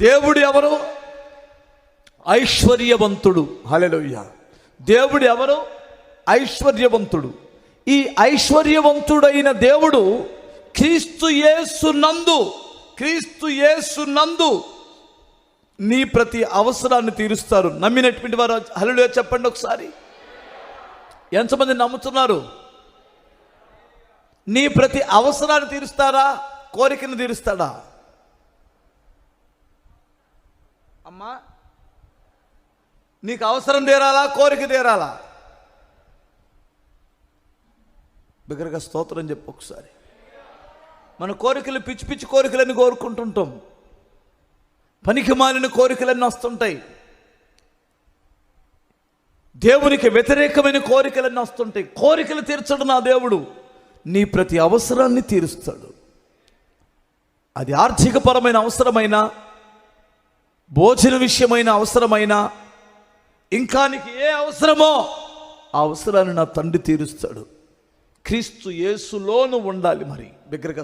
దేవుడు ఎవరు? ఐశ్వర్యవంతుడు. హల్లెలూయా. దేవుడు ఎవరు? ఐశ్వర్యవంతుడు. ఈ ఐశ్వర్యవంతుడైన దేవుడు క్రీస్తు యేసు నందు క్రీస్తు యేసు నందు నీ ప్రతి అవసరాన్ని తీరుస్తారు. నమ్మినటువంటి వారు హల్లెలూయా చెప్పండి ఒకసారి. ఎంతమంది నమ్ముతున్నారు? నీ ప్రతి అవసరాన్ని తీరుస్తారా? కోరికను తీరుస్తాడా? అమ్మా నీకు అవసరం తీరాలా కోరిక తీరాలా? బిగ్గరగా స్తోత్రం చెప్పు ఒకసారి. మన కోరికలు పిచ్చి పిచ్చి కోరికలని కోరుకుంటుంటాం. పనికి మాలిన కోరికలన్నీ వస్తుంటాయి. దేవునికి వ్యతిరేకమైన కోరికలన్నీ వస్తుంటాయి. కోరికలు తీర్చడు నా దేవుడు. నీ ప్రతి అవసరాన్ని తీరుస్తాడు. అది ఆర్థికపరమైన అవసరమైన భోజన విషయమైన అవసరమైన ఇంకా నీకు ఏ అవసరమో ఆ అవసరాన్ని నా తండ్రి తీరుస్తాడు. క్రీస్తు యేసులోను ఉండాలి మరి. బిగ్గరగా